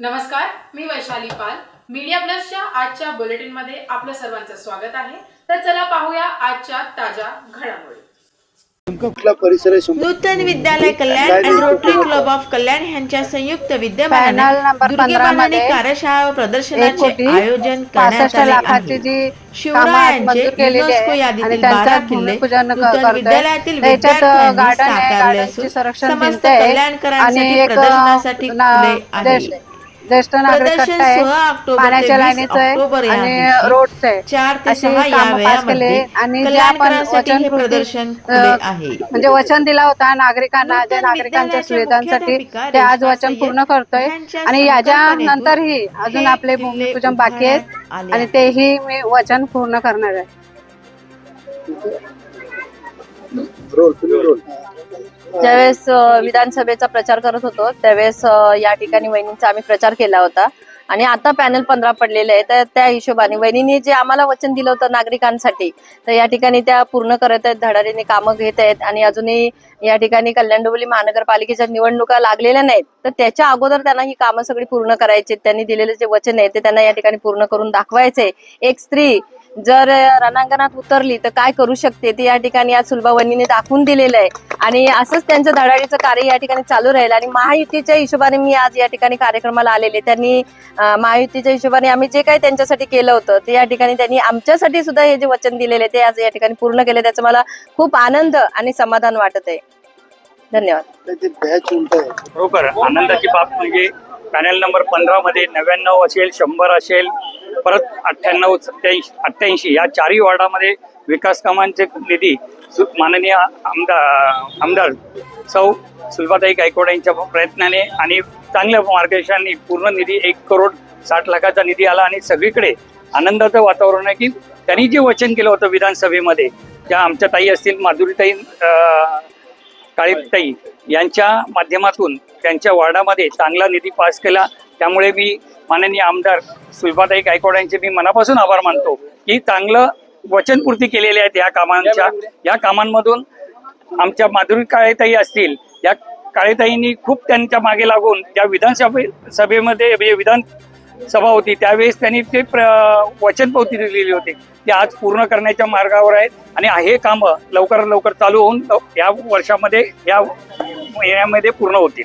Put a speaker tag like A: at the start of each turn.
A: नमस्कार मी वैशाली पाल. मीडिया प्लसच्या आजच्या बुलेटिनमध्ये आपलं सर्वांचं स्वागत आहे. तर चला पाहूया आजच्या ताज्या घडामोडी.
B: Nutan Vidyalaya Kalyan and rotary club of Kalyan यांच्या संयुक्त
C: पॅनल
B: विद्यमानाने
C: नंबर
B: दुर्गे
C: 15
B: भवानी
C: मध्ये
B: कार्यशाळा व प्रदर्शनाचे आयोजन करण्यात आले आहे. शिवरायांचे युनेस्को
C: आहे
B: यादीतील
C: आणि
B: बारा किल्ले नूतन. विद्यालयातील विद्यार्थ्यांनी
C: आहे
B: साकारले असून समस्त
C: आणि
B: कल्याणकरांसाठी प्रदर्शनासाठी
C: ना-
B: खुले आहे.
C: ज्येष्ठ- नागरिक कट्टा आहे
B: 16 ऑक्टोबर
C: पाण्याच्या
B: ते 20
C: लाईनीचं आहे आणि रोडचं आहे.
B: चार ते सहा या
C: कामं पास केले
B: वेळामध्ये
C: आणि जे आपण
B: हे
C: वचनपूर्ती,
B: प्रदर्शन खुले
C: अ,
B: आहे.
C: म्हणजे वचन दिला होता नागरिकांना ज्या नागरिकांच्या सुविधांसाठी ते आज वचन पूर्ण करतोय आणि याच्या नंतरही अजून आपले भूमिपूजन बाकी आहेत आणि. तेही मी वचन पूर्ण करणार आहे.
D: रोल तुम्ही रोल
E: ज्यावेळेस विधानसभेचा प्रचार करत होतो त्यावेळेस या ठिकाणी वहिनींचा आम्ही प्रचार केला होता. आणि आता पॅनल पंधरा पडलेले आहे तर त्या हिशोबाने वहिनीने जे आम्हाला वचन दिलं होतं नागरिकांसाठी तर या ठिकाणी त्या पूर्ण करत आहेत धडाडीने कामं घेत आहेत. आणि अजूनही या ठिकाणी कल्याण डोबली महानगरपालिकेच्या निवडणुका लागलेल्या नाहीत. तर त्याच्या अगोदर त्यांना ही कामं सगळी पूर्ण करायची. त्यांनी दिलेले जे वचन आहे ते त्यांना या ठिकाणी पूर्ण करून दाखवायचे. एक स्त्री जर रणांगणात उतरली तर काय करू शकते? ते या ठिकाणी आज सुलभावणीने दाखवून दिलेलं आहे. आणि असंच त्यांचं धडाडीचं कार्य या ठिकाणी चालू राहील. आणि महायुतीच्या हिशोबाने मी आज या ठिकाणी कार्यक्रमाला आलेले त्यांनी महायुतीच्या हिशोबाने आम्ही जे काही त्यांच्यासाठी केलं होतं ते या ठिकाणी त्यांनी आमच्यासाठी सुद्धा हे जे वचन दिलेले ते आज या ठिकाणी पूर्ण केले त्याचा मला खूप आनंद आणि समाधान वाटत आहे. धन्यवाद.
D: ते बॅच उलट आहे
F: बरोबर आनंदाची बाब म्हणजे पॅनल नंबर पंधरा मध्ये नव्याण्णव असेल शंभर असेल परत अठ्ठ्याण्णव सत्याऐंशी अठ्ठ्याऐंशी या चारही वॉर्डामध्ये विकास कामांचे निधी सु- माननीय आमदार आमदार सौ सुलभाताई गायकवाड यांच्या प्रयत्नाने आणि चांगल्या मार्गदर्शनाने पूर्ण निधी एक करोड साठ लाखाचा निधी आला आणि सगळीकडे आनंदाचं वातावरण आहे की त्यांनी जे वचन केलं होतं विधानसभेमध्ये त्या आमच्या ताई असतील माधुरीताई अं, काळीताई यांच्या माध्यमातून त्यांच्या वॉर्डामध्ये चांगला निधी पास केला. त्यामुळे मी माननीय आमदार सुलभाताई गायकवाड यांचे मी मनापासून आभार मानतो की चांगलं वचनपूर्ती केलेली आहेत या कामांच्या. या कामांमधून आमच्या माधुरी काळेताई असतील या काळेताईंनी खूप त्यांच्या मागे लागून या विधानसभे सभेमध्ये म्हणजे विधान सभा होती. त्यावेळेस त्यांनी ते प्र वचनपावती दिलेली होती. ते आज पूर्ण करण्याच्या मार्गावर आहेत आणि हे कामं लवकरात लवकर चालू होऊन या वर्षामध्ये या महिन्यामध्ये पूर्ण होतील.